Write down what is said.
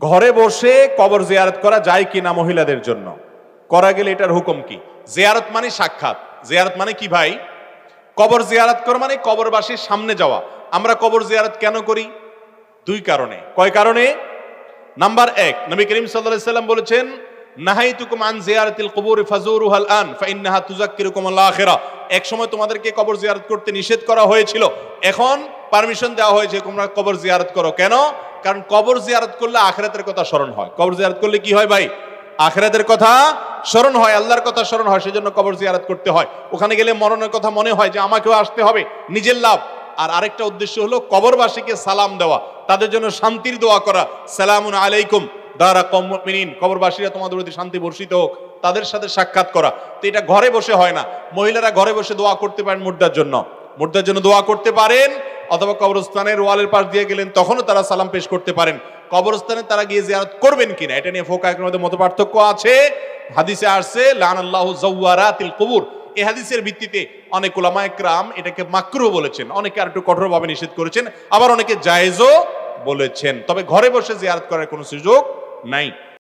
ঘরে বসে কবর জিয়ারত করা যায় কিনা মহিলাদের জন্য? করা গেলে এটার হুকুম কি? জিয়ারত মানে সাক্ষাৎ। জিয়ারত মানে কি ভাই? কবর জিয়ারত করা মানে কবরবাসীর সামনে যাওয়া। আমরা কবর জিয়ারত কেন করি? দুই কারণে। কয় কারণে? নাম্বার এক, নবী করিম সাল্লাল্লাহু সাল্লাম বলেছেন, নাহাইতুকুম আন জিয়ারাতিল কুবুর ফাজুরুহাল আন, ফাইন্নাহা তুযাক্কিরুকুম আল আখিরা। এক সময় তোমাদেরকে কবর জিয়ারত করতে নিষেধ করা হয়েছিল। এখন পারমিশন দেওয়া হয়েছে, তোমরা কবর জিয়ারত করো। কেন? কারণ কবর জিয়ারত করলে আখিরাতের কথা স্মরণ হয়। কবর জিয়ারত করলে কি হয় ভাই? আখিরাতের কথা স্মরণ হয়, আল্লাহর কথা স্মরণ হয়, সেজন্য কবর জিয়ারত করতে হয়। ওখানে গেলে মরণের কথা মনে হয় যে আমাকেও আসতে হবে, নিজের লাভ। আর আরেকটা উদ্দেশ্য হলো কবরবাসীকে সালাম দেওয়া, তাদের জন্য শান্তির দোয়া করা। সালামুন আলাইকুম, দারা কমিন কবরবাসীরা তোমাদের প্রতি শান্তি বর্ষিত হোক, তাদের সাথে সাক্ষাৎ করা। তো এটা ঘরে বসে হয় না, মহিলারা ঘরে বসে দোয়া করতে পারেন মুর্দার জন্য। মুর্দার জন্য দোয়া করতে পারেন অথবা কবরস্থানের ওয়ালের পাশ দিয়ে গেলেন, তখনও তারা সালাম পেশ করতে পারেন। কবরস্থানে তারা গিয়ে জিয়ারত করবেন কিনা, এটা নিয়ে ফোকা মধ্যে মত পার্থক্য আছে। হাদিসে আসছে লান আল্লাহ জওয়ারাতিল কবুর। এ হাদিসের ভিত্তিতে অনেক ওলামা একরাম এটাকে মাকরু বলেছেন। অনেকে আর একটু কঠোরভাবে নিষেধ করেছেন, আবার অনেকে জায়েজও বলেছেন। তবে ঘরে বসে জিয়ারত করার কোনো সুযোগ নাই।